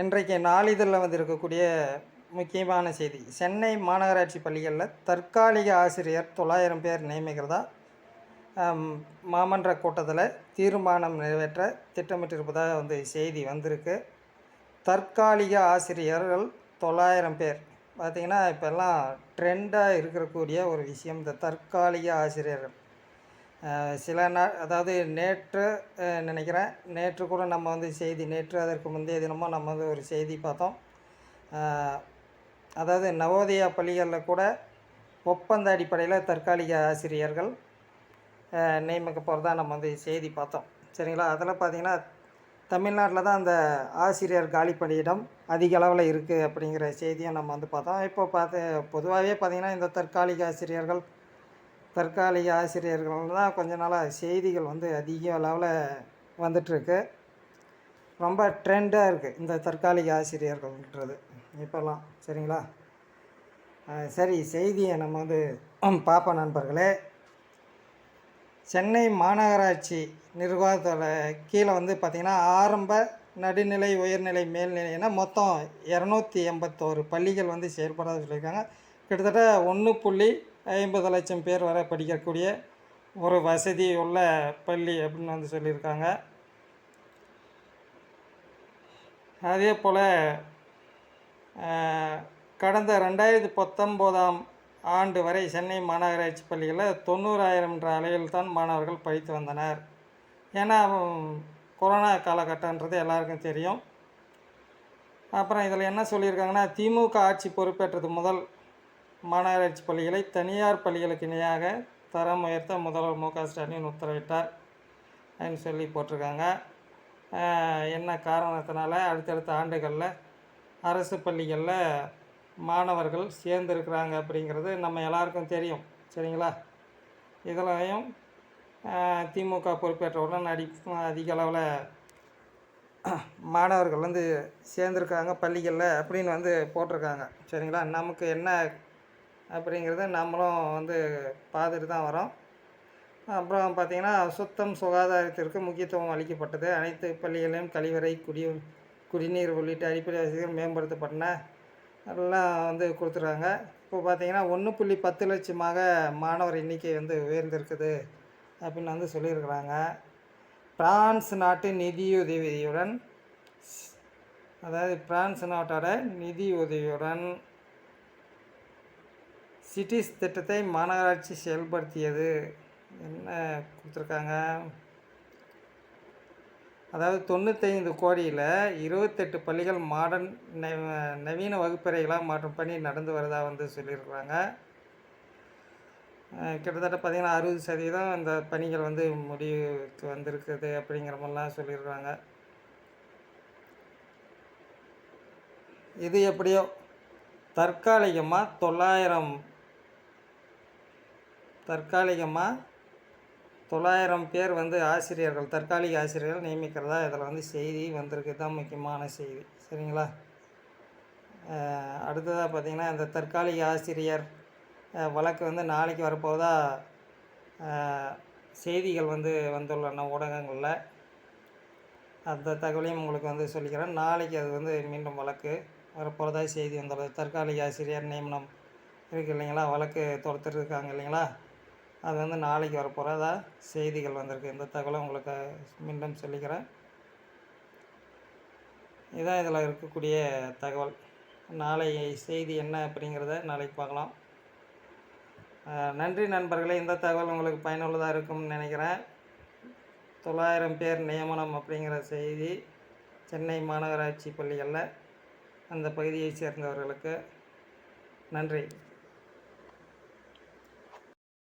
இன்றைக்கு நாளிதழில் வந்திருக்கக்கூடிய முக்கியமான செய்தி. சென்னை மாநகராட்சி பள்ளிகளில் தற்காலிக ஆசிரியர் தொள்ளாயிரம் பேர் நியமிக்கிறதா? மாமன்ற கூட்டத்தில் தீர்மானம் நிறைவேற்ற திட்டமிட்டிருப்பதாக வந்து செய்தி வந்திருக்கு. தற்காலிக ஆசிரியர்கள் தொள்ளாயிரம் பேர். பார்த்திங்கன்னா இப்போல்லாம் ட்ரெண்டாக இருக்கக்கூடிய ஒரு விஷயம் இந்த தற்காலிக ஆசிரியர்கள். சில நாள் அதாவது நேற்று நினைக்கிறேன். நேற்று கூட நம்ம வந்து செய்தி நேற்று அதற்கு முந்தைய தினமும் நம்ம வந்து ஒரு செய்தி பார்த்தோம். அதாவது நவோதயா பள்ளிகளில் கூட ஒப்பந்த அடிப்படையில் தற்காலிக ஆசிரியர்கள் நியமிக்க போகிறதா நம்ம வந்து செய்தி பார்த்தோம். சரிங்களா? அதில் பார்த்தீங்கன்னா தமிழ்நாட்டில் தான் அந்த ஆசிரியர் காலி பணியிடம் அதிக அளவில் இருக்குது அப்படிங்கிற செய்தியும் நம்ம வந்து பார்த்தோம். இப்போ பார்த்து பொதுவாகவே பார்த்திங்கன்னா இந்த தற்காலிக ஆசிரியர்கள் தற்காலிக ஆசிரியர்கள் தான் கொஞ்ச நாளாக செய்திகள் வந்து அதிக அளவில் வந்துட்டுருக்கு. ரொம்ப ட்ரெண்டாக இருக்குது இந்த தற்காலிக ஆசிரியர்கள்ன்றது. இப்போல்லாம் சரிங்களா? சரி செய்தியை நம்ம வந்து பார்ப்போம் நண்பர்களே. சென்னை மாநகராட்சி நிர்வாகத்தோட கீழே வந்து பார்த்திங்கன்னா ஆரம்ப நடுநிலை உயர்நிலை மேல்நிலைன்னா மொத்தம் இரநூத்தி எண்பத்தோரு பள்ளிகள் வந்து செயல்படாத சொல்லியிருக்காங்க. கிட்டத்தட்ட ஒன்று புள்ளி ஐம்பது லட்சம் பேர் வரை படிக்கக்கூடிய ஒரு வசதி உள்ள பள்ளி அப்படின்னு வந்து சொல்லியிருக்காங்க. அதே போல் கடந்த ரெண்டாயிரத்தி பத்தொம்போதாம் ஆண்டு வரை சென்னை மாநகராட்சி பள்ளிகளில் தொண்ணூறாயிரம் என்ற அளவில் தான் மாணவர்கள் படித்து வந்தனர். ஏன்னா கொரோனா காலகட்டன்றது எல்லாருக்கும் தெரியும். அப்புறம் இதில் என்ன சொல்லியிருக்காங்கன்னா திமுக ஆட்சி பொறுப்பேற்றது முதல் மாநகராட்சி பள்ளிகளை தனியார் பள்ளிகளுக்கு இணையாக தரம் உயர்த்த முதல்வர் மு க ஸ்டாலின் உத்தரவிட்டார் அப்படின்னு சொல்லி போட்டிருக்காங்க. என்ன காரணத்தினால அடுத்தடுத்த ஆண்டுகளில் அரசு பள்ளிகளில் மாணவர்கள் சேர்ந்துருக்குறாங்க அப்படிங்கிறது நம்ம எல்லாருக்கும் தெரியும். சரிங்களா? இதுலையும் திமுக பொறுப்பேற்றவுடன் அடி அதிக அளவில் மாணவர்கள் வந்து சேர்ந்துருக்காங்க பள்ளிகளில் அப்படின்னு வந்து போட்டிருக்காங்க. சரிங்களா? நமக்கு என்ன அப்படிங்கிறத நம்மளும் வந்து பார்த்துட்டு தான் வரோம். அப்புறம் பார்த்திங்கன்னா சுத்தம் சுகாதாரத்திற்கு முக்கியத்துவம் அளிக்கப்பட்டது. அனைத்து பள்ளிகளிலும் கழிவறை குடி குடிநீர் உள்ளிட்ட அடிப்படை வசதிகள் மேம்படுத்தப்பட்டன. எல்லாம் வந்து கொடுத்துருக்காங்க. இப்போ பார்த்திங்கன்னா ஒன்று புள்ளி பத்து லட்சமாக மாணவர் எண்ணிக்கை வந்து உயர்ந்திருக்குது அப்படின்னு வந்து சொல்லியிருக்கிறாங்க. பிரான்ஸ் நாட்டு நிதியுதவியுடன் அதாவது பிரான்ஸ் நாட்டோட நிதி உதவியுடன் சிட்டிஸ் திட்டத்தை மாநகராட்சி செயல்படுத்தியது என்ன கொடுத்துருக்காங்க? அதாவது தொண்ணூத்தைந்து கோடியில் இருபத்தெட்டு பள்ளிகள் மாடர்ன் நவீன வகுப்பறைகளாக மாற்றும் பணி நடந்து வரதா வந்து சொல்லியிருக்கிறாங்க. கிட்டத்தட்ட பார்த்திங்கன்னா அறுபது சதவீதம் இந்த பணிகள் வந்து முடிவுக்கு வந்திருக்குது அப்படிங்கிற மாதிரிலாம் சொல்லியிருக்கிறாங்க இது எப்படியோ தற்காலிகமாக தொள்ளாயிரம் தற்காலிகமாக தொள்ளாயிரம் பேர் வந்து ஆசிரியர்கள் தற்காலிக ஆசிரியர்கள் நியமிக்கிறதா? இதில் வந்து செய்தி வந்திருக்கு. தான் முக்கியமான செய்தி. சரிங்களா? அடுத்ததாக பார்த்திங்கன்னா இந்த தற்காலிக ஆசிரியர் வழக்கு வந்து நாளைக்கு வரப்போதா செய்திகள் வந்து வந்துள்ளன ஊடகங்களில். அந்த தகவலையும் உங்களுக்கு வந்து சொல்லிக்கிறேன். நாளைக்கு அது வந்து மீண்டும் வழக்கு வரப்போகிறதா செய்தி வந்துள்ளது தற்காலிக ஆசிரியர் நியமனம் இருக்குது இல்லைங்களா? வழக்கு தொடுத்துருக்காங்க இல்லைங்களா? அது வந்து நாளைக்கு வரப்போகிறதா செய்திகள் வந்திருக்கு. இந்த தகவலை உங்களுக்கு மீண்டும் சொல்லிக்கிறேன். இதான் இதில் இருக்கக்கூடிய தகவல். நாளை செய்தி என்ன அப்படிங்கிறத நாளைக்கு பார்க்கலாம். நன்றி நண்பர்களே. இந்த தகவல் உங்களுக்கு பயனுள்ளதாக இருக்கும்னு நினைக்கிறேன். தொள்ளாயிரம் பேர் நியமனம் அப்படிங்கிற செய்தி சென்னை மாநகராட்சி பள்ளிகளில் அந்த பகுதியைச் சேர்ந்தவர்களுக்கு நன்றி.